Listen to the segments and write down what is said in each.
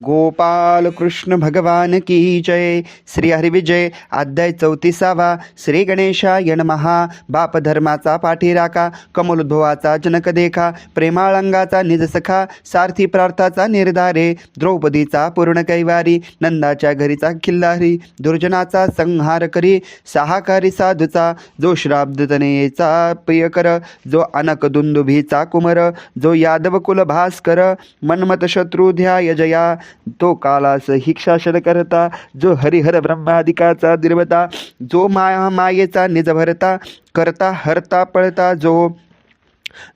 गोपाल कृष्ण भगवान की जय श्री हरिविजय अध्याय चौतीसावा श्री गणेशाय नमहा बाप धर्माचा पाठीराखा कमलोद्भवाचा जनक देखा प्रेमाळंगाचा निजसखा सारथी प्रार्थाचा निर्धारे द्रौपदीचा पूर्ण कैवारी नंदाच्या घरीचा किल्लारी दुर्जनाचा संहार करी सहाकारी साधूचा जो श्राब्दतनेचा प्रियकर जो अनक दुंदुभीचा कुमर जो यादव कुल भास्कर मन्मत शत्रू ध्याय जया तो कालास हिक्षाशन करता जो हरिहर ब्रह्मादिकाचा दिर्वता जो माया मायेचा निज भरता करता हरता पळता जो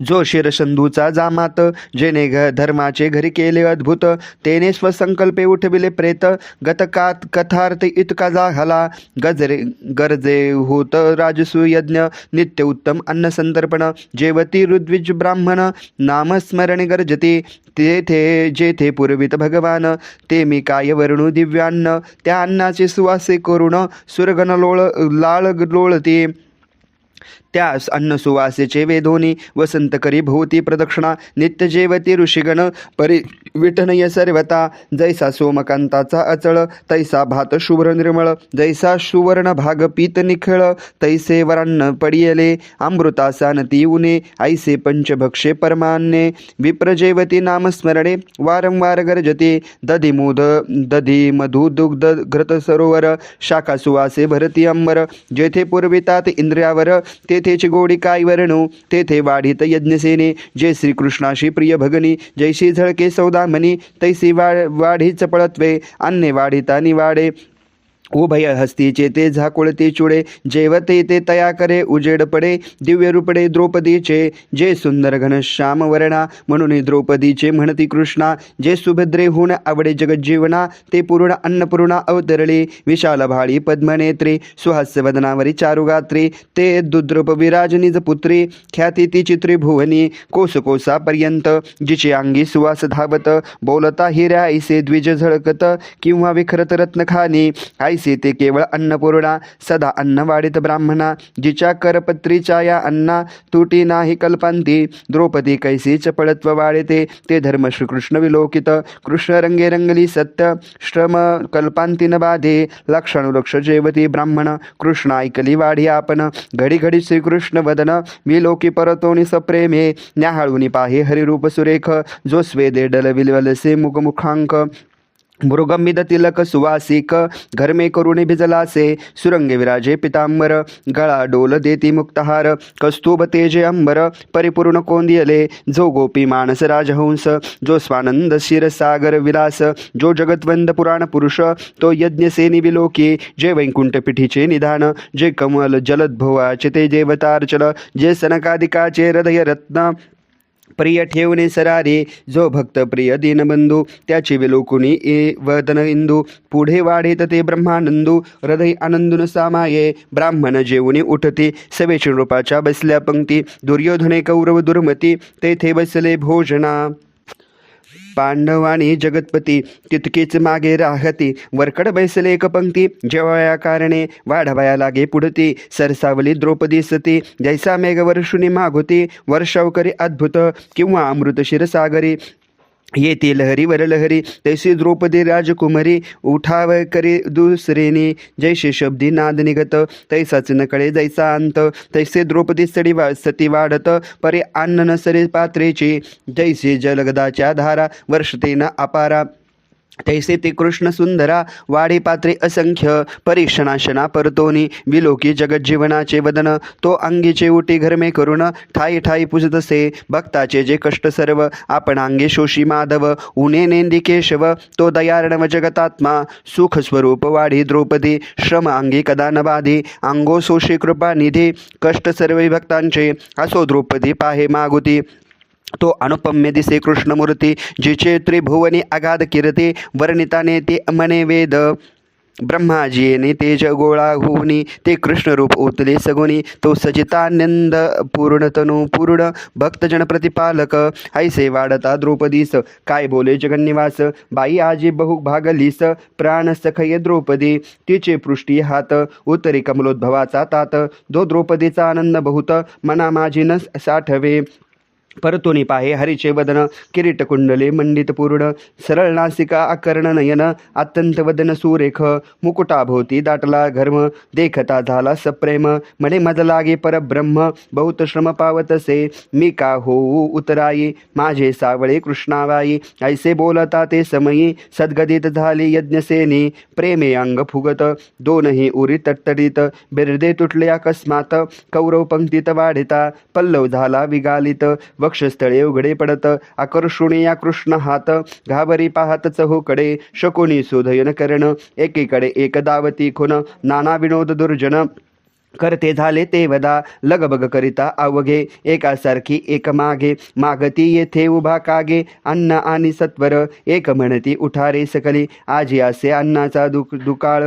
जो शिरसंधूचा जामात जेने घ धर्माचे घरी केले अद्भुत तेने स्वसंकल्पे उठविले प्रेत गतकात कथार्थ इतका झाला गजरे गरजे होत राजसूयज्ञ नित्य उत्तम अन्न संतर्पण जेवती ऋद्विज ब्राह्मण नामस्मरणे गरजते तेथे जेथे पुरवित भगवान ते मी काय वर्णू दिव्यान्न त्या अन्नाचे सुवासे करुण सुरगण लोळ लाळ लोळते. त्यास अन्न सुवासेचे वेधोनी वसंत करी भोवती प्रदक्षिणा नित्य जेवती ऋषिगण परि विठनय सर्वता जैसा सोमकांताचा अचळ तैसा भात शुभ्र निर्मळ जैसा सुवर्ण भाग पीत निखळ तैसे वरान्न पडियले अमृतासानती उने ऐसे पंचभक्षे परमान्ने विप्रजेवती नामस्मरणे वारंवार गर्जते दधी मोद दधी मधु दुग्ध घृत सरोवर शाखा सुवासे भरती अंबर जेथे पूर्वितात इंद्रियावर तेथेच गोडी काय वर्णू तेथे वाढीत यज्ञसेने जे श्रीकृष्णाशी प्रिय भगनी जैशी झळके सौदामनी तैसी वा वाढी चपळत्वे अन्ने वाढिता निवाडे उभय हस्तीचे ते झाकुळते चुडे जेवते ते तया करे उजेड पडे दिव्य रूपडे द्रौपदीचे जे सुंदर घनश्याम वर्णा म्हणून द्रौपदीचे म्हणती कृष्णा जे सुभद्रे हुण आवडे जगज्जीवना ते पूर्ण अन्नपूर्णा अवतरले विशाल भाळी पद्मनेत्री सुहास्य वदनावरी चारुगात्री ते दुद्रुप विराज निज पुत्री ख्याती ती चित्री भुवनी कोस कोसापर्यंत जिचे अंगी सुवास धावत बोलता हिऱ्या ऐसे द्विज झळकत किंवा विखरत रत्नखानी आई ते केवळ अन्नपूर्णा सदा अन्नवाडीत ब्राह्मणा जिच्या करपत्रीच्या या अन्ना तुटी नाही कल्पांती द्रौपदी कैसी चपळत्व वाढते ते धर्म श्रीकृष्ण विलोकित कृष्ण रंगे रंगली सत्य श्रम कल्पांती न बाधे लक्षानुलक्ष जेवती ब्राह्मण कृष्ण ऐकली वाढी आपण घडी घडी श्रीकृष्ण वदन विलोकी परतोनी सप्रेमे न्याहाळूनी पाहे हरिरूप सुरेख जो स्वेदे डलविलवलसे मुखमुखांक मृगमिद तिलक सुवासिक घरमे करुणे भिजलासे सुरंगे विराजे पितांबर गळा डोल देती मुक्तहार कस्तूब तेजे अंबर परिपूर्ण कोंदियले जो गोपी मानस राजहंस जो स्वानंद क्षीरसागर विलास जो जगतवंद पुराण पुरुष तो यज्ञसेनी विलोकी जे वैकुंठ पिठीचे निधान जे कमल जलद्भवाचे ते देवतार्चल जे सनकादिकाचे हृदय रत्न प्रिय ठेवणे सरारे. जो भक्त प्रिय दीनबंधू त्याची विलोकुनी ए वदन इंदू. पुढे वाढेत ते ब्रह्मानंदू. हृदय आनंदून सामाये. ब्राह्मण जेवणी उठते सवेची रूपाच्या बसल्या पंक्ती. दुर्योधने कौरव दुर्मती तेथे बसले भोजना. पांडवानी जगतपती तितकीच मागे राहती. वरकड बैसले एक पंक्ती जेवया कारणे वाढवया लागे पुढती. सरसावली द्रौपदी सती जैसा मेघ वर्षुनी मागुती. वर्षाव करी अद्भुत किंवा अमृत शिरसागरी येते लहरीवर लहरी तैसी द्रौपदी राजकुमारी उठाव करी दुसरेने जैसे शब्दी नाद निघत तैसाच नकळे जैसा अंत तैसे द्रौपदी सडी वा सती वाढत परे अन्न नसरे पात्रेची जैसे जलगदाच्या धारा वर्षतेन अपारा. तैसे ते कृष्ण सुंदरा वाढी पात्रे असंख्य परिक्षणाशना परतोनी विलोकी जगज्जीवनाचे वदन तो अंगीचे उटी घरमे करून ठाई ठाई पुजतसे भक्ताचे जे कष्ट सर्व आपण अंगे शोषी माधव उने नेंदी केशव तो दयार्णव जगतात्मा सुख स्वरूप वाढी द्रौपदी श्रम अंगी कदा न बाधी अंगो सोशी कृपा निधी कष्ट सर्व भक्तांचे असो द्रौपदी पाहे मागुती तो अनुपम्य दिसे कृष्णमूर्ती जिचे त्रिभुवनी अगाध किरते वर्णिताने ते मने वेद। ब्रह्माजीने तेज गोळा होऊनी ते कृष्णरूप ओतले सगुनी तो सचितानंद पूर्णतनु पूर्ण भक्तजन प्रतिपालक। ऐसे वाढता द्रौपदीस काय बोले जगन्निवास? बाई आजी बहु भागलीस प्राण सखय द्रौपदी। तिचे पृष्टी हात उत्तरी कमलोद्भवाचा तात। दो द्रौपदीचा आनंद बहुत मना माझी न साठवे। परतोनी पाहे हरिचे वदन किरीट कुंडले मंडित पूर्ण सरळ नासिका आकर्ण नयन अत्यंत वदन सुरेख मुकुटाभोवती दाटला घर्म देखता झाला सप्रेम म्हणे मज लागे परब्रह्म बहुत श्रम पावतसे मी का होऊ उतराई माझे सावळे कृष्णाबाई ऐसे बोलता ते समयी सद्गदित झाली यज्ञसेनी प्रेमे अंग फुगत दोनही उरी तटतडीत बिरदे तुटले अकस्मात कौरव पंक्तीत वाढिता पल्लव झाला विगालित वक्षस्थळे उघडे पडत आकर्षुणी या कृष्ण हात घाबरी पाहत चहूकडे शकुनी सुधयन करण एकीकडे एक दावती खुन नाना विनोद दुर्जन करते झाले ते वदा. लगबग करिता अवघे एकासारखी एक मागे मागती येथे उभा कागे अन्न आणि सत्वर. एक म्हणती उठारे सकली आजी असे अन्नाचा दुक दुकाळ.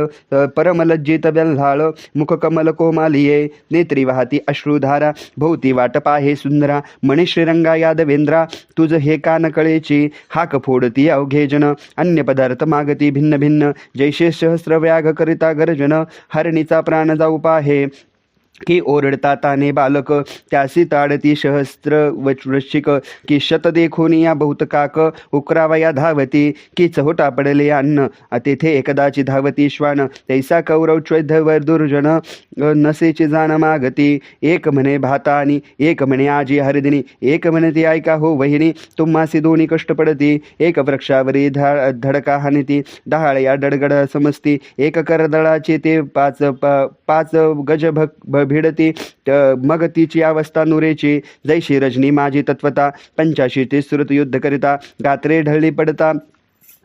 परमलज्जित व्यल्हाळ मुखकमल कोमालिये. नेत्री वाहती अश्रुधारा भोवती वाट पाहे सुंदरा. म्हणे श्रीरंगा यादवेंद्रा तुझ हे कान कळेची. हाक फोडती अवघे जन. अन्य पदार्थ मागती भिन्न भिन्न. जैसे सहस्र व्याघ करिता गर्जन. हरणीचा प्राण जाऊ पाहे. की ओरडता ताने बालक त्यासी ताडती सहस्त्र वृश्चिक की शत देखोनी या बहुतकाक उकरावया धावती की चहोटा पडले अन्न. तेथे एकदाची धावती श्वान तैसा कौरव चैधवर दुर्जन नसेची जाण मागती. एक म्हणे भाता आणि एक म्हणे आजी हरिदिनी एक म्हणे ती ऐका हो वहिनी. तुम्हासी दोन्ही कष्ट पडती. एक वृक्षावरी धा धडका हानिती डहाळ या डडगड समजती. एक करदळाचे ते पाच पा पाच गज भक भ- भिडती मग तिची अवस्था नुरेची. जैशी रजनी माझी तत्वता पंचाशी ते सुरत युद्ध करिता. गात्रे ढळली पडता.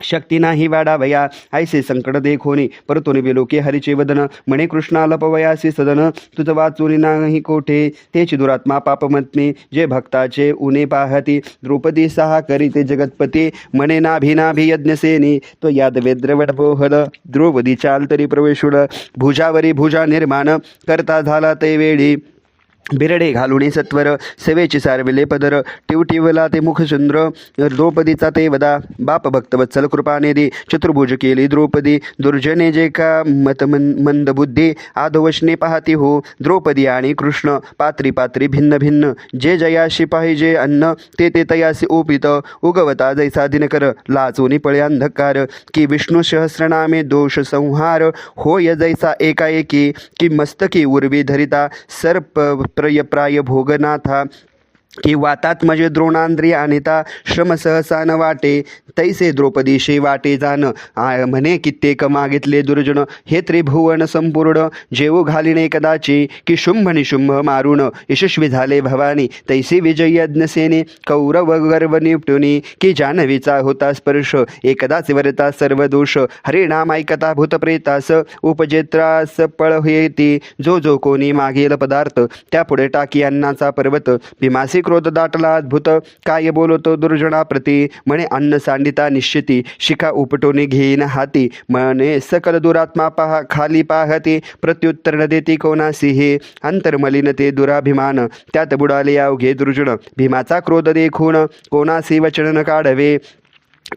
शक्ती नाही वाडावया ऐसे संकट देखोनी परतोनी बेलोके हरिचे वदन म्हणे कृष्णा लपवयासी सदन तुझ वाचुनी नाही कोठे तेची दुरात्मा पापमत्मी जे भक्ताचे उने पाहती द्रौपदी सहा करीते जगतपती म्हणे नाभिनाभि यज्ञसेनी तो यादवे द्रवड बोहल द्रौपदी चालतरी प्रवेशुल भुजावरी भुजा निर्माण करता झाला ते वेळी बिरडे घालुणी सत्वर सेवेची सारविले पदर टिवटिवला ते मुखचंद्र द्रौपदीचा ते वदा बाप भक्तवत्सल कृपानेदी चतुर्भुज केली द्रौपदी दुर्जने जे का मत मंद मंदबुद्धी आधवशने पाहती हो द्रौपदी आणि कृष्ण पात्री पात्री भिन्न भिन्न जे जयाशी पाहिजे अन्न ते ते तयासी ओपित उगवता जैसा दिनकर लाचोनी पळे अंधकार की विष्णू सहस्रनामे दोष संहार होय जैसा एकाएकी की मस्तकी उर्वी धरिता सर्प प्रय प्राय भोगनाथा की वातात म्हणजे द्रोणांद्री आणिता श्रम सहसा न वाटे तैसे द्रौपदीशी वाटे जाण म्हणे कित्येक मागितले दुर्जन हे त्रिभुवन संपूर्ण. जेऊ घालिणे कदाची की शुंभ निशुंभ मारुण यशस्वी झाले भवानी तैसे विजयी यज्ञसेने कौरव गर्व निपटुनी की जान्हवीचा होता स्पर्श. एकदाच वरता सर्व दोष. हरिणाम ऐकता भूतप्रेतास उपजेत्रास पळ येते जो जो कोणी मागेल पदार्थ त्यापुढे टाकी अन्नाचा पर्वत. भीमासी क्रोध दाटला अद्भुत काय बोलतो दुर्जनाप्रती म्हणे अन्न सांडिता निश्चिती शिखा उपटोने घेईन हाती. म्हणे सकल दुरात्मा पहा खाली पाहते प्रत्युत्तर न देती कोणासी हे? अंतर्मलिन ते दुराभिमान त्यात बुडाले अवघे दुर्जन. भीमाचा क्रोध देखून कोणासी वचन न काढवे?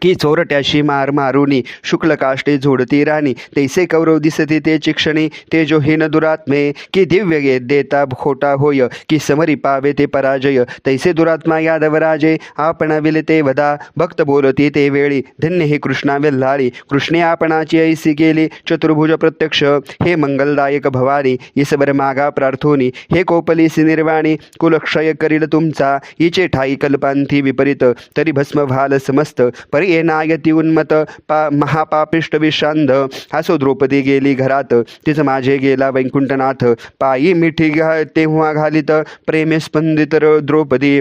की चोरट्याशी मार मारुनी शुक्ल काष्टे झोडती राणी तैसे कौरव दिसते ते चिक्षणी ते जो हिन दुरात्मे की दिव्य गे देता खोटा होय की समरी पावे ते पराजय तैसे दुरात्मा यादवराजे आपण ते वदा भक्त बोलती ते वेळी धन्य हे कृष्णा वेल्हाळी कृष्णे आपणाची ऐसी गेली चतुर्भुज प्रत्यक्ष हे मंगलदायक भवानी ईश्वर मागा प्रार्थोनी हे कोपलीसी निर्वाणी कुलक्षय करील तुमचा इचे ठाई कल्पांती विपरीत तरी भस्म व्हाल समस्त परी येनायती उन्मत पा महापापिष्ट विषांध असो द्रौपदी गेली घरात. तिचं माझे गेला वैकुंठनाथ. पायी मिठी घा तेव्हा घालित. प्रेमे स्पंदित द्रौपदी.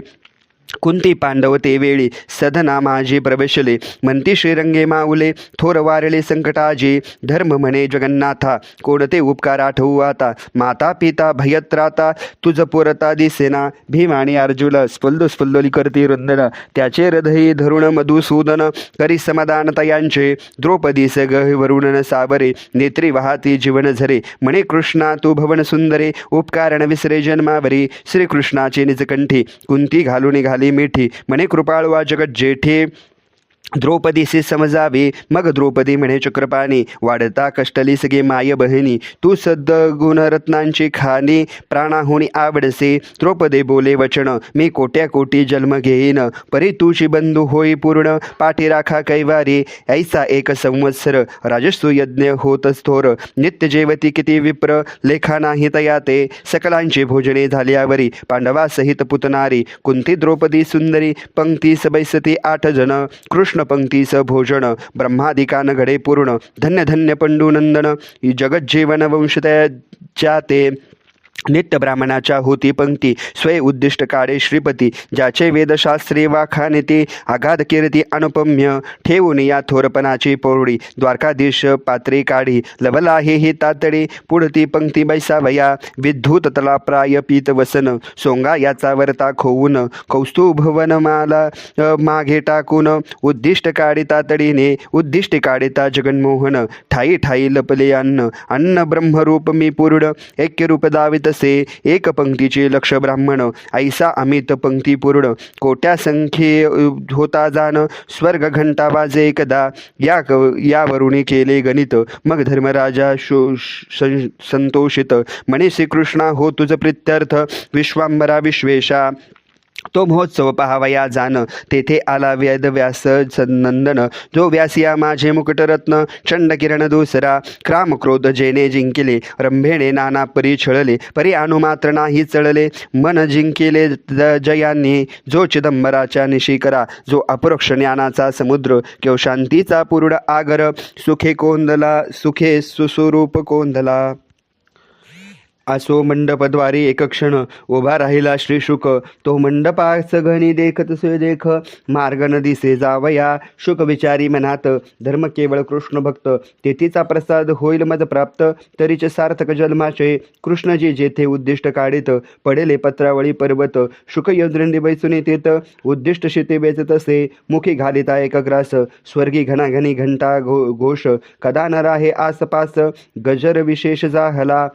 कुंती पांडव ते वेळी सदना माझी प्रवेशले म्हणती श्रीरंगे माऊले थोर वारले संकटाजी धर्म म्हणे जगन्नाथा कोणते उपकार आठवू आता माता पिता भयत्राता तुझ पुरता दिसेना भीम आणि अर्जुन स्फुल्ल स्फुल्लोली करती रुंदन त्याचे हृदयी धरुण मधुसूदन करी समाधान तयांचे द्रौपदी सग वरुणन सावरे नेत्री वाहती जीवन झरे म्हणे कृष्णा तू भवन सुंदरे उपकारण विसरे जन्मावरी श्रीकृष्णाचे निजकंठी कुंती घालून घाली मिठी म्हणे कृपाळवा जगत जेठे द्रौपदीसी समजावे मग द्रौपदी म्हणे चक्रपाणी वाढता कष्टली सगळे माय बहिणी तू सद्द गुणरत्नांची खाणी प्राणाहुनी आवडसे. द्रौपदी बोले वचन मी कोट्या कोटी जन्म घेईन परी तुझी बंधू होई पूर्ण पाठी राखा कैवारी. ऐसा एक संवत्सर राजस्व यज्ञ होतच थोर नित्य जेवती किती विप्र लेखा नाही तया ते सकलांची भोजने झाल्यावरी पांडवासहित पुतनारी कुंती द्रौपदी सुंदरी पंक्ती सबैसती आठ जण कृष्ण कृष्णपंक्तीस भोजन ब्रह्मादिकान घडे पूर्ण। धन्य धन्य पंडुनंदन जगज्जीवन वंशतच्या ते नित्य ब्राह्मणाच्या होती पंक्ती स्वय उद्दिष्ट काळे श्रीपती ज्याचे वेदशास्त्री वा खानिती आघात कीर्ती अनुपम्य. ठेवून या थोरपणाची पोरडी द्वारकाधीश पात्री काढी. लवला हे ही तातडी पुढती पंक्ती बैसावया. विद्युत तलाप्राय पीत वसन सोंगा याचा वर्ता खोवून. कौस्तुभवन माला मागे टाकून. उद्दिष्ट काढी तातडीने उद्दिष्ट काढिता जगन्मोहन. ठाई ठाई लपले अन्न अन्न ब्रह्मरूप मी पूर्ण ऐक्यरूप असे एक पंक्तीचे लक्ष ब्राह्मण ऐसा अमित पंक्ती पूर्ण कोट्या संख्ये होता जाण स्वर्ग घंटा वाजे एकदा. या क यावरुणी केले गणित. मग धर्मराजा शो सं- संतोषित. म्हणे श्रीकृष्णा हो तुझ प्रित्यर्थ. विश्वांबरा विश्वेशा. तो महोत्सव पहावया जाण. तेथे आला वेदव्यास नंदन जो व्यासिया माझे मुकुटरत्न चंडकिरण दुसरा क्राम क्रोध जेने जिंकिले रंभेणे नाना परी छळले परी अनुमात्र नाही चळले मन जिंकिले ज- जयांनी जो चिदंबराच्या निशिकरा जो अपरोक्ष ज्ञानाचा समुद्र किंवा शांतीचा पूर्ण आगर. सुखे कोंदला सुखे सुस्वरूप कोंदला. असो मंडपद्वारी एक क्षण उभा राहिला श्री शुक तो मंडपास घणी देखत से देख मार्ग न दिसे जावया. शुक विचारी मनात धर्म केवळ कृष्ण भक्त. तेथीचा प्रसाद होईल मद प्राप्त तरीच सार्थक जन्माचे. कृष्णजी जेथे उद्दिष्ट काढित पडेले पत्रावळी पर्वत. शुक यंद्रंडी बैसून येत उद्दिष्ट शिते बेचत असे. मुखी घालिता एक ग्रास स्वर्गी घनाघनी घंटा घो घोष. कदा न राहे आसपास गजर विशेष जाहला.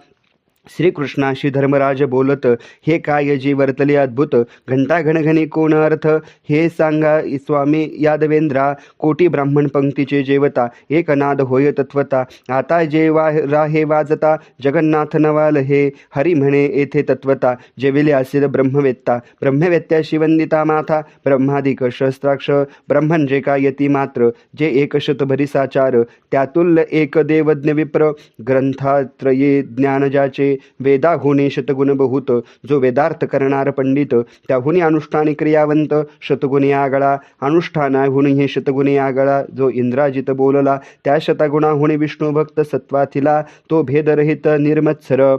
श्रीकृष्णाशी धर्मराज बोलत हे काय जी वर्तले अद्भुत? घंटा घणघणी कोण अर्थ हे सांगा स्वामी यादवेंद्रा कोटी ब्राह्मण पंक्तीचे जेवता एक नाद होय तत्वता. आता जे वा राहे वाजता जगन्नाथ नवाल हे. हरी म्हणे येथे तत्वता. जेविले असेल ब्रह्मवेत्ता. ब्रह्मवेत्त्या शिवंदिता माथा. ब्रह्मादिक शस्त्राक्ष. ब्रह्मण जे का यती मात्र. जे एक शतभरी साचार. त्यातुल्य एक देवज्ञ विप्र. ग्रंथात्रये ज्ञानजाचे वेदा वेदाहुनी शतगुण बहुत जो वेदार्थ करणार पंडित त्याहुनी अनुष्ठानी क्रियावंत शतगुणी आगळा. अनुष्ठानाहुनी हे शतगुणी आगळा जो इंद्राजित बोलला त्या शतगुणाहुनी विष्णू भक्त सत्वाथिला तो भेदरहित निर्मत्सर.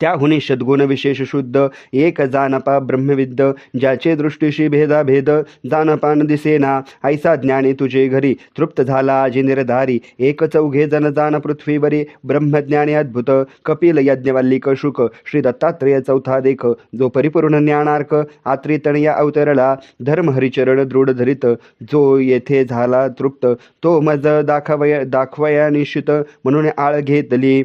त्याहुनी सद्गुण विशेष शुद्ध एक जानपा ब्रह्मविद्ध ज्याचे दृष्टीशी भेदाभेद जानपान दिसेना ऐसा ज्ञानी तुझे घरी. तृप्त झाला आजी निर्धारी एक चौघे जन जान पृथ्वीवरी. ब्रह्मज्ञानी अद्भुत कपिल यज्ञवल्लिक शुक श्री दत्तात्रेय चौथा देख जो परिपूर्ण ज्ञानार्क आत्रितणया अवतरला धर्म हरिचरण दृढ धरित जो येथे झाला तृप्त तो मज दाखवया दाखवया निश्चित म्हणून आळ घेतली.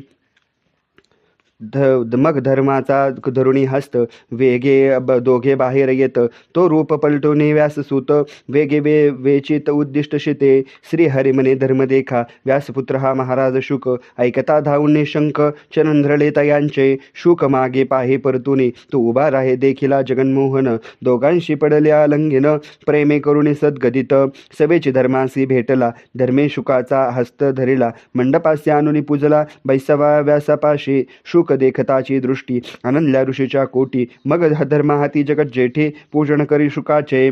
ध मग धर्माचा धरुणी हस्त वेगे ब दोघे बाहेर येत. तो रूप पलटून व्यास सूत वेगे वे वेचित उद्दिष्ट शिते. श्री हरिमने धर्म देखा. व्यासपुत्र हा महाराज शुक. ऐकता धावून शंख चनंद्रले तयांचे. शुक मागे पाहे परतुनी. तो उभा राहे देखिला जगन्मोहन. दोघांशी पडल्या लंघिन. प्रेमे करुणे सद्गदित. सवेची धर्मासी भेटला. धर्मे शुकाचा हस्त धरिला. मंडपासी आणून पूजला. बैसवा व्यासापाशी. शुक देखताची दृष्टी आनंदल्या ऋषीच्या कोटी मग धर्म हाती जगत जेठे पूजन करी शुकाचे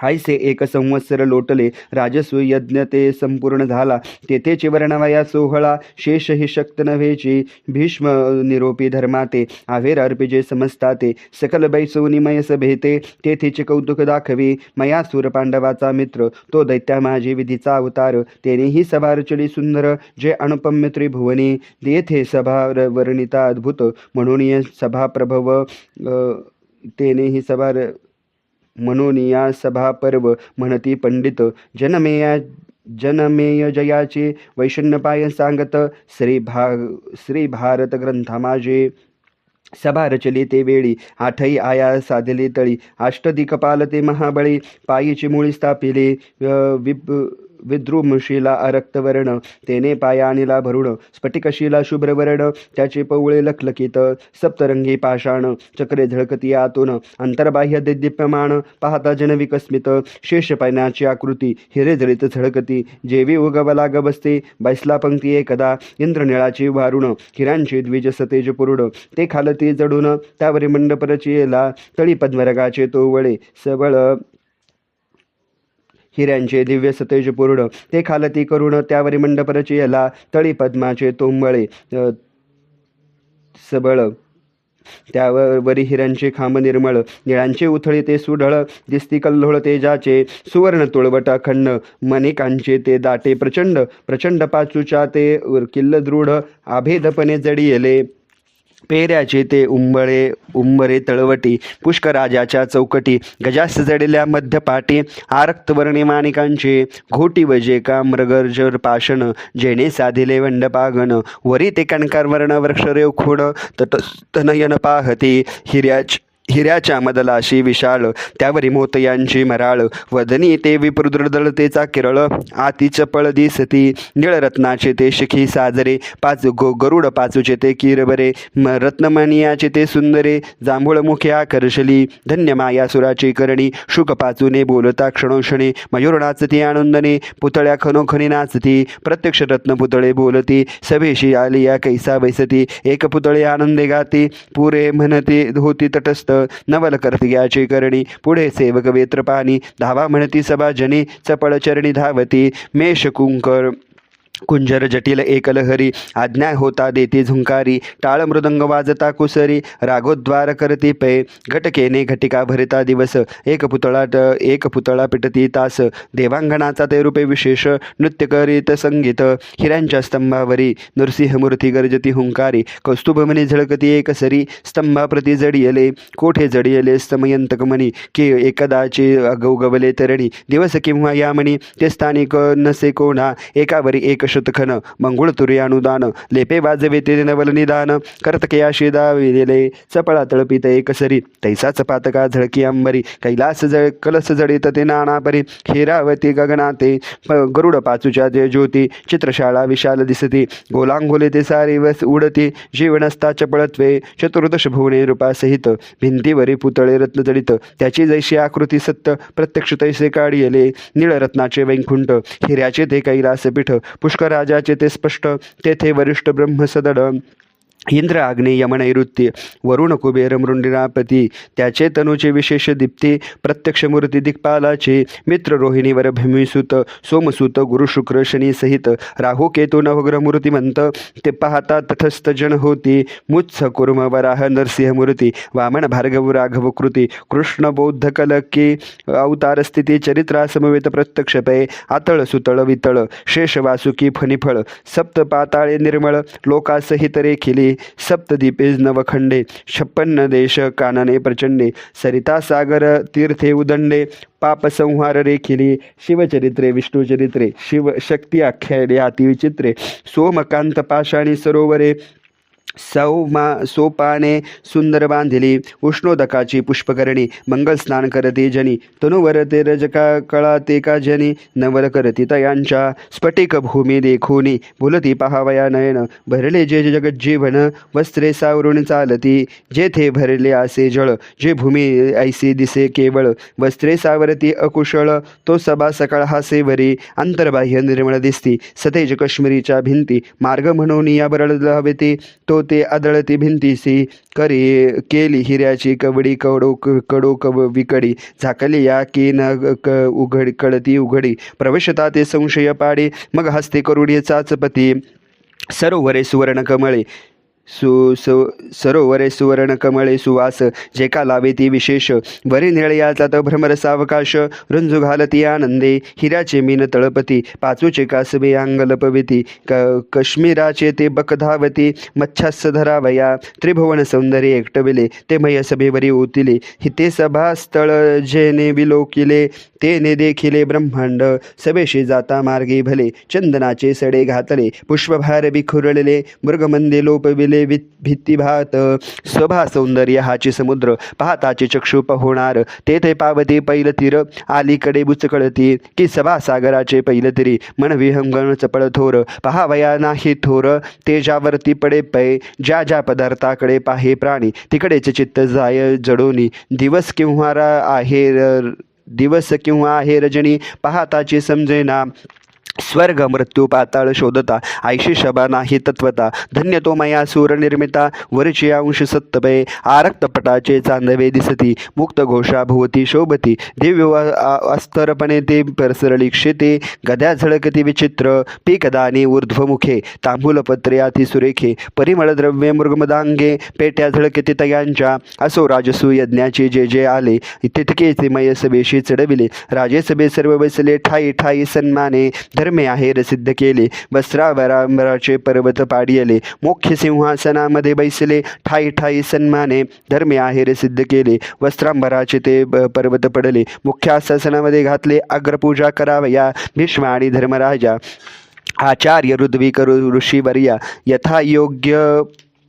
हायसे एक संवत्सर लोटले राजस्व यज्ञ ते संपूर्ण झाला. तेथेचे वर्णवया सोहळा शेष हि शक्त नव्हेची. भीष्म निरोपी धर्माते आवेर अर्पिजे समजताते सकल बैसोनिमय सभेते तेथेचे कौतुक दाखवी. मया सूर पांडवाचा मित्र तो दैत्या माझी विधीचा अवतार. तेनेही सभा रचली सुंदर जे अनुपम्य त्रिभुवनी. येथे सभा र- वर्णिता अद्भुत म्हणून ये सभा प्रभव तेनेही सभा र- म्हणून या सभा पर्व म्हणती पंडित. जनमेया जनमेय जयाचे वैषण्यपाय सांगत श्री भा श्री भारत ग्रंथामाजे. सभा रचली ते वेळी आठई आया साधले तळी. अष्टदिकपाल ते महाबळी पायीची मुळी स्थापिले विप विद्रुमशिला रक्तवर्ण तेने पायानिला भरुण स्फटिकशिला शुभ्रवर्ण त्याचे पवळे लखलखित सप्तरंगी पाषाण चक्रे झळकती आतून अंतर्बाह्य दिद्यमान पाहता जनविकस्मित शेष पाण्याची आकृती हिरे जळीत झळकती जेवी उगवला गबसते बैसला पंक्ती एकदा इंद्रनिळाची वारुण हिरांची द्विज सतेज पुरुड ते खालती जडून त्यावरी मंडप रचियेला तळी पद्मरगाचे तोवळे सबळ हिऱ्यांचे दिव्य सतेज पूर्ण. ते खालती करुण त्यावरी मंडपरची याला तळी पद्माचे तोंबळे अ, सबळ. त्यावरी हिऱ्यांचे खांब निर्मळ. निळांचे उथळे ते सुढळ. दिसती कल्लोळ तेजाचे सुवर्ण तुळवट अखंड. मनिकांचे ते दाटे प्रचंड. प्रचंड पाचूच्या ते किल्ल दृढ. आभेदपणे जडियले. पेऱ्याचे ते उंबळे उंबरे तळवटी पुष्कराजाच्या चौकटी गजास जडलेल्या मध्यपाटी आरक्तवर्णी माणिकांचे घोटी वजे का मृगर्जर पाषण जेणे साधिले वंडपागन वरी ते कणकार वर्ण वृक्षरेव खोड तटस्थनयन पाहते हिऱ्याच हिऱ्याच्या मदलाशी विशाळ त्यावरी मोतयांची मराळ. वदनी ते विप्रदृदळतेचा किरळ आती चपळ दिसती. निळरत्नाचे ते शिखी साजरे पाच गो गरुड पाचूचे ते किरबरे. म रत्नमणियाचे ते सुंदरे जांभूळ मुखे आकर्षली. धन्य माया सुराची करणी शुक पाचूने बोलता क्षणोक्षणी. मयूर नाचती आनंदने पुतळ्या खनोखणी नाचती. प्रत्यक्ष रत्न पुतळे बोलती सभेशी आली या कैसा बैसती. एक पुतळे आनंदे गाती पुरे म्हणते होती तटस्थ. नवल कर्तियाची करणी. पुढे सेवक वेत्रपाणी. धावा म्हणती सभा जनी. चपळ चरणी धावती. मेषकुंकर कुंजर जटिल एकलहरी आज्ञा होता देती झुंकारी टाळ मृदंग वाजता कुसरी रागोद्वार करती पै घटकेने घटिका भरिता दिवस एक पुतळा एक पुतळा पिटती तास देवांगणाचा ते रूपे विशेष नृत्य करीत संगीत हिऱ्यांच्या स्तंभावरी नृसिंहमूर्ती गरजती हुंकारी कौस्तुभमणी झळकती एक सरी स्तंभाप्रती जडियले कोठे जडियले स्तमयंतकमणी की एकदाचे गवगवले तरणी दिवस किंवा यामणी ते स्थानिक नसे कोणा एकावरी एक शतखन मंगुळ तुरी अनुदान लेपे वाजवे ते नवल निदान कर्तकयाशी दाविले चपळा तळपित एकसरी तैसाच पातका झळकी अंबरी कैलास जळ कलस जडित ते नानापरी हिरावती गगनाते प- गरुड पाचूच्या जे ज्योती चित्रशाळा विशाल दिसती गोलांगोले ते सारी वस उडती जीवनस्ता चपळत्वे चतुर्दश भुवने रूपासहित भिंतीवरी पुतळे रत्न जडित त्याची जैशी आकृती सत्य प्रत्यक्ष तैसे काढियले निळरत्नाचे वैकुंठ हिऱ्याचे ते कैलासपीठ राजाचे ते स्पष्ट तेथे वरिष्ठ ब्रह्मसदड इंद्र आग्ने यमनैऋत्य वरुण कुबेर मृंडिरापती त्याचे तनुचे विशेष दीप्ती प्रत्यक्ष मूर्ती दिक्पालाचे मित्र रोहिणीवर भीमीसुत सोमसुत गुरु शुक्र शनी सहित राहू केतू नवग्रह मूर्तिमंत ते पाहता तथस्थ जन होती मुत्स कुर्म वराह नरसिंह मूर्ती वामन भार्गव राघव कृती कृष्ण बौद्ध कलकी अवतार स्थिती चरित्रासमवेत प्रत्यक्ष पै आतळ सुतळ वितळ शेष वासुकी फणिफळ सप्त पाताळे निर्मळ लोकासहित रेखिली सप्तदीपे नवखंडे छप्पन्न देश कानने प्रचंडे सरिता सागर तीर्थे उदंडे पाप संहार रेखिली शिवचरित्रे विष्णुचरित्रे शिव शक्ती आख्याने अतिविचित्रे सोमकांत पाषाणी सरोवरे सौमा सोपाने सुंदर बांधिली उष्णोदकाची पुष्पकरणी मंगल स्नान करते जनी तनुवर ते रजका कळा ते का जनी नवर करती तयांच्या स्फटिक भूमी देखोनी बोलती पहावया नयन भरले जे जगज्जीवन वस्त्रे सावरून चालती जेथे भरले असे जळ जे भूमी ऐसी दिसे केवळ वस्त्रे सावरती अकुशळ तो सभा सकाळ हासेवरी अंतर्बाह्य निर्मळ दिसती सतेज काश्मीरीच्या भिंती मार्ग म्हणून या बरळ हवेती तो ते आदळती भिंतीसी करी केली हिऱ्याची कवडी कडो कडो कव विकडी. झाकली या की न क उघड कळती उघडी. प्रवेशता ते संशय पाडी. मग हस्ते करुडी चाचपती. सरोवरे सुवर्ण कमळे. सु सु सरोवरे सुवर्ण कमळे सुवास जे का लावे ती विशेष. वरी निळयाचा तर भ्रमर सावकाश रुंजू घालती आनंदे हिऱ्याचे मीन तळपती पाचूचे कासवे अंगलपविती क कश्मीराचे ते बकधावती मच्छास धरावया त्रिभुवन सौंदर्य एकटविले ते मय सभेवरी ओतिले हिते सभास्थळ जेने विलोकिले तेने देखिले ब्रह्मांड सभेशी जाता मार्गे भले चंदनाचे सडे घातले पुष्पभार बिखुरलेले मृगमंदे लोपविले भीती भात स्वभा सौंदर्य हाची समुद्र पाहताचे चक्षु पहोणार तेथे पावती पैलतीर अलीकडे बुचकळती की सभा सागराचे पैलतिरी मन विहंगण चपळ थोर पहावया नाही थोर तेजावरती पडे पै ज्या ज्या पदार्थाकडे पाहे प्राणी तिकडेच चित्त जाय जडोनी दिवस किंवा रा- आहे र- दिवस किंवा आहे रजनी पाहताची समजेना स्वर्ग मृत्यू पाताळ शोधता ऐशी शबा नाही तत्वता धन्य तो मया सूरनिर्मिता वरची अंश सत्तपे आरक्तपटाचे चांदवे दिसती मुक्त घोषा भोवती शोभती दिव्य अस्तरपणे ते परसरळी क्षेते गद्या झळकती विचित्र पीकदानी ऊर्ध्वमुखे तांबूलपत्रे अति सुरेखे परिमळ द्रव्ये मृगमदांगे पेट्या झळकती तयांच्या असो राजसू यज्ञाचे जे जे आले तितकेचे मय सभेशी चढविले राजेसभे सर्व बसले ठाई ठाई सन्माने धर्मे आहेर सिद्ध केले. वस्त्रावरांबराचे पर्वत पाडियले. मुख्य सिंहासनामध्ये बैसले. ठाई ठाई सन्माने धर्मे आहेर सिद्ध केले. वस्त्रांबराचे ते ब- पर्वत पडले. मुख्य आसनामध्ये घातले. अग्रपूजा करावया. भीष्म आणि धर्मराजा. आचार्य ऋद्विकरू ऋषीवर्या यथा योग्य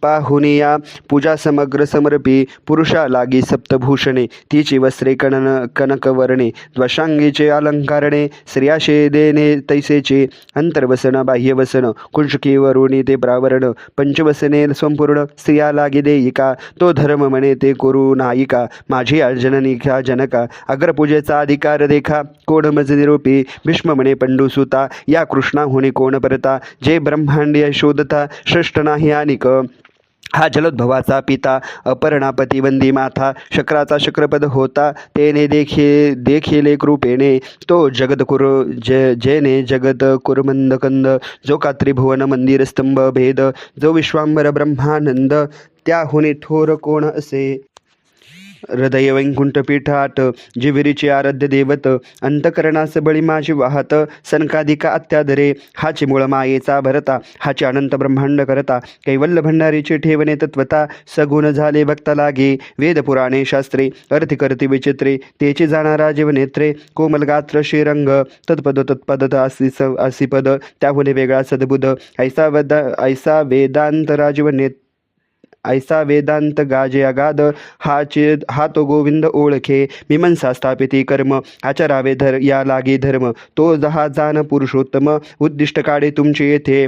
पाहुनिया पूजा समग्र समर्पी पुरुषा लागी सप्तभूषणे तिची वस्त्रे कणन कनकवर्णे द्वशांगीचे अलंकारणे स्त्रियाशे देणे तैसेचे अंतर्वसन बाह्यवसन कुंशकी वरुणी ते प्रावरण पंचवसने संपूर्ण स्त्रिया लागी देयिका तो धर्म म्हणे ते कुरु नायिका माझी अर्जननिका जनका अग्रपूजेचा अधिकार देखा कोण मज निरूपी भीष्म म्हणे पंडुसुता या कृष्णाहुनी कोण परता जे ब्रह्मांड शोधता श्रेष्ठ नाही अनिक हा जलोद्भवाचा पिता अपर्णापती वंदी माथा शक्राचा शक्रपद होता तेने देखे देखिले कृपेने तो जगदकुर जे ज जेने जगत कुरमंदकंद जो का त्रिभुवन मंदिर स्तंभ भेद जो विश्वांबर ब्रह्मानंद त्याहुनी थोर कोण असे? हृदय वैकुंठपीठात जिविरीचे आराध्य देवत अंतकरणास बळी माझी वाहत सनकादिका अत्याधरे हाची मूळ मायेचा भरता हाचे अनंत ब्रह्मांड करता कैवल्य भंडारीचे ठेवणे तत्वता सगुण झाले भक्ता लागे वेद पुराणे शास्त्रे अर्थ करती विचित्रे तेचे जाणारा जीवनेत्रे कोमलगात्र श्रीरंग तत्पद तत्पद असी स असी पद वेगळा सद्बुध ऐसा वद ऐसा वेदांत राजवनेत ऐसा वेदांत गाजे अगाध हा चे हा तो गोविंद ओळखे. मीमंसा स्थापिती कर्म आचरावे धर या लागे धर्म. तो जहा जाण पुरुषोत्तम उद्दिष्ट काढे तुमचे येथे.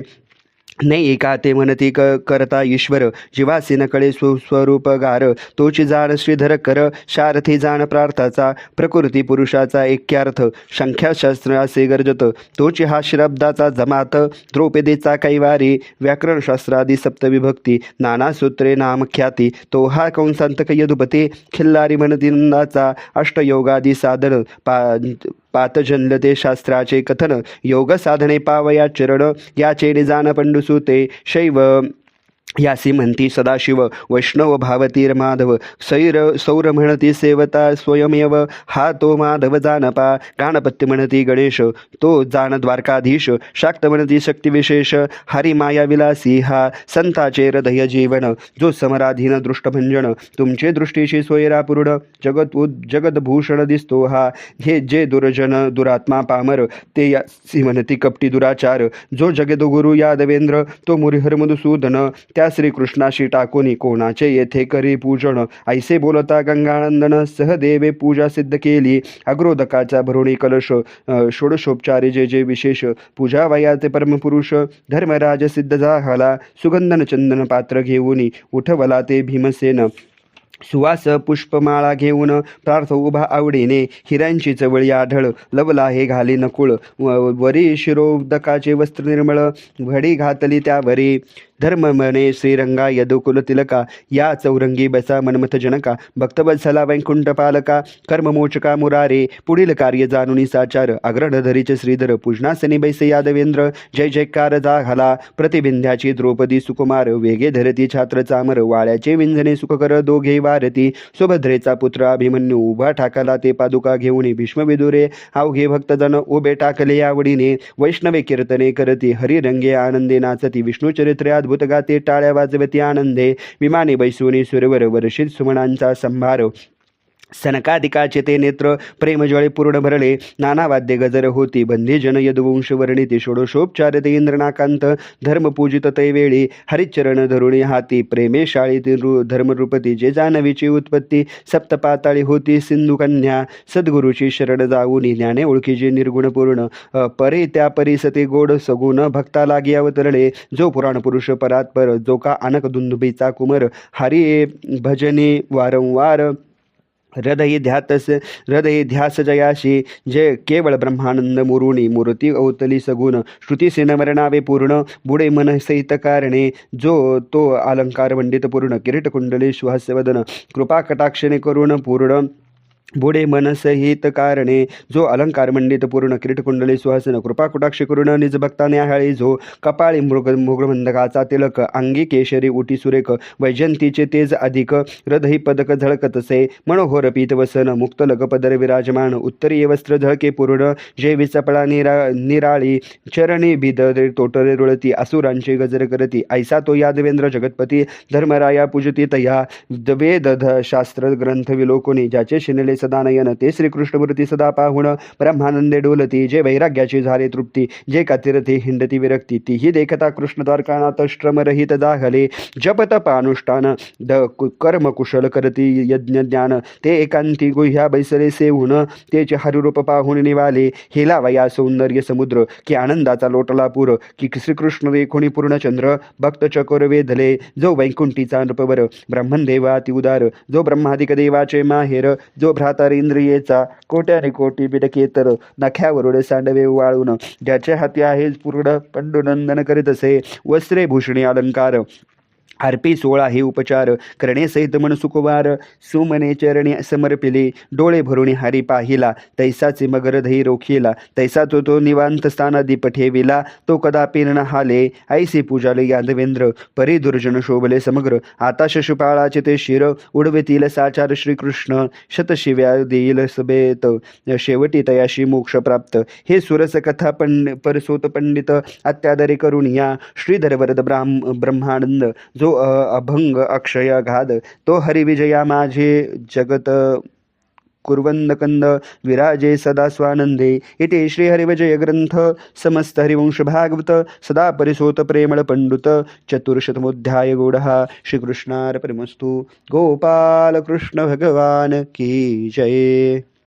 नाही एका ते म्हणती क करता ईश्वर. जीवासीनकडे नकळे स्व गार तोची जाण श्रीधर कर. शारथी जाण प्रार्थाचा. प्रकृती पुरुषाचा ऐक्यार्थ. संख्याशास्त्र असे गरजत. तोची हा शब्दाचा जमात. द्रौपदीचा कैवारी. व्याकरणशास्त्रादी सप्तविभक्ती. नाना सूत्रे नामख्याती तो हा कंसांतक यदुपती. खिल्लारी म्हणती नंदाचा अष्टयोगादी साधन. पा पातजन्य शास्त्राचे कथन योग साधने पावया चरण याचे निजान पंडुसुते शैव. यासी म्हणती सदाशिव वैष्णव भावतीर माधव सैर सौर म्हणती सेवता स्वयमेव हा तो माधव जानपा गाणपत्य म्हणती गणेश तो जाण द्वारकाधीश शाक्त म्हणती शक्तिविशेष हरी माया विलासी हा संताचे हृदय जीवन जो समराधीन दृष्टभंजन तुमचे दृष्टीशी सोयरापूर्ण जगत जगदभूषण दिसतो हा हे जे दुर्जन दुरात्मा पामर ते यासी म्हणती कपटी दुराचार जो जगदगुरु यादवेंद्र तो मुरिहर मधुसूदन त्या श्रीकृष्णाशी टाकोनी कोणाचे येथे करी पूजन? ऐसे बोलता गंगानंदन सहदेवे पूजा सिद्ध केली. अग्रोदकाचा भरुणी कलश षोडशोपचारी जे जे विशेष पूजा वयाचे परमपुरुष धर्मराज सिद्ध झाला. सुगंधन चंदन पात्र घेऊन उठवला ते भीमसेन. सुवास पुष्पमाळा घेऊन प्रार्थ उभा आवडीने. हिऱ्यांची चवळी आढळ लवला हे घाली नकुळ व- वरी शिरोदकाचे वस्त्र निर्मळ घडी घातली त्यावरी. धर्म मने श्रीरंगा यदुकुल तिलका या चौरंगी बसा मनमथ जनका भक्तवत्सला वैकुंठ पालका कर्ममोचका मुरारे पुढील कार्य जाणुनी साचार अग्रणधरीचे श्रीधर पूजनासनी बैसे यादवेंद्र जय जयकार जा घाला प्रतिबिंध्याची द्रौपदी सुकुमार वेगे धरती छात्र चामर वाळ्याचे विंजने सुखकर दोघे वारती सुभद्रेचा पुत्र अभिमन्यू उभा ठाकला ते पादुका घेऊन भीष्मविदुरे अवघे भक्तजन उभे टाकले आवडीने वैष्णवे कीर्तने करती हरिरंगे आनंदे नाचती विष्णू चरित्रे अद्भुत गाते टाळ्या वाजवती आनंदे. विमाने बैसुनी सुरवर वर्षित सुमनांचा संभार. सनकादिकाचे ते नेत्र प्रेमज्वाळे पूर्ण भरले. नाना वाद्य गजर होती. बंदी जन यदुवंश वर्णिती. षोडशोपचार ते इंद्रनाकांत. धर्मपूजित तैवेळी हरिचरण धरुणी हाती. प्रेमे शाळी रु धर्मरूपती. जे जानवीची उत्पत्ती. सप्तपाताळी होती सिंधू कन्या सद्गुरूची शरण जाऊनी. ज्ञाने ओळखीची निर्गुण पूर्ण. परे त्या परिसते गोड. सगुण भक्ता लागी अवतरले जो पुराण पुरुष परात्पर. जो का अनक दुंदुबीचा कुमर. हरि भजने वारंवार हृदय ध्यातस हृदय ध्यास जयाशी जय केवळ ब्रह्मानंद मुरुणी मूर्ती अवतली सगुण श्रुतीसेनमरणावे पूर्ण बुडे मन सहित कारणे जो तो अलंकार मंडित पूर्ण किरीट कुंडली सुहास्यवदन कृपा कटाक्षणे करुण पूर्ण बुडे मनसहित कारणे. जो अलंकार मंडित पूर्ण किरीटकुंडली सुहासन कृपा कुटाक्ष करुण निज भक्ता न्याहाळी झो. कपाळी मृग मृगमंदकाचा तिलक अंगी केशरी उटी सुरेख वैजंतीचे तेज अधिक हृदयी पदक झळकतसे मनोहर पीत वसन मुक्त लग पदर विराजमान उत्तरीय वस्त्र झळके पूर्ण. जय विचपळा निरा निराळी चरणी बिद तोटरे रुळती असुरांची गजर करती. ऐसा तो यादवेंद्र जगतपती धर्मराया पूजती तया. वेद ध शास्त्र ग्रंथ विलोकुनी ज्याचे शिनले सदानयन ते श्रीकृष्णमूर्ती सदा पाहुण ब्रह्मानंदे डोलती जे वैराग्याची झाले तृप्ती जे कातिरथे हिंडती विरक्ती तीही देखता कृष्ण द्वारकानाथ श्रमरहित दाहले. जपत अनुष्ठान द कर्म कुशल करती यज्ञ ज्ञान ते एकांती गुह्या बैसले सेवून तेचे हरिरूप पाहून निवाले. हेला वया सौंदर्य समुद्र की आनंदाचा लोटला पूर की श्रीकृष्ण रेखोणी पूर्णचंद्र भक्त चकोर वेधले. जो वैकुंठीचा नृपवर ब्रह्मन ती उदार जो ब्रह्मादिक देवाचे माहेर जो हातार इंद्रियेचा कोट्याने कोटी बिडकेतर नख्यावरुड सांडवे वाळून. ज्याच्या हाती आहे पूर्ण पंडुनंदन करीत असे. वस्त्रे भूषणे अलंकार. आरपी सोळा हे उपचार करणे सहित मनसुकुवार सुमने चरणे समर्पिले डोळे भरून हरी पाहिला तैसाचे मगर धई रोखिला तैसा तो तो निवांत स्थानादी ठेविला तो कदापि न हाले ऐसे पूजाले यादवेंद्र परी दुर्जन शोभले समग्र आता शशुपाळाचे ते शिर उडवेतील साचार श्रीकृष्ण शतशिव्या देईल सभेत शेवटी तयाशी मोक्ष प्राप्त हे सुरस कथा पंड परसोत पंडित अत्यादरे करून या श्रीधरवरद ब्राह्म ब्रह्मानंद जो जो अभंग अक्षय घाद तो हरिविजया माझे जगत कुर्वन्दकन्द विराजे सदा स्वानन्दे इति श्रीहरिविजयग्रन्थ समस्तहरिवंशभागवत समस्त सदा परिसोत प्रेमळ पंडुत श्रीकृष्णार्पणमस्तु। गोपालकृष्णभगवान् की जये।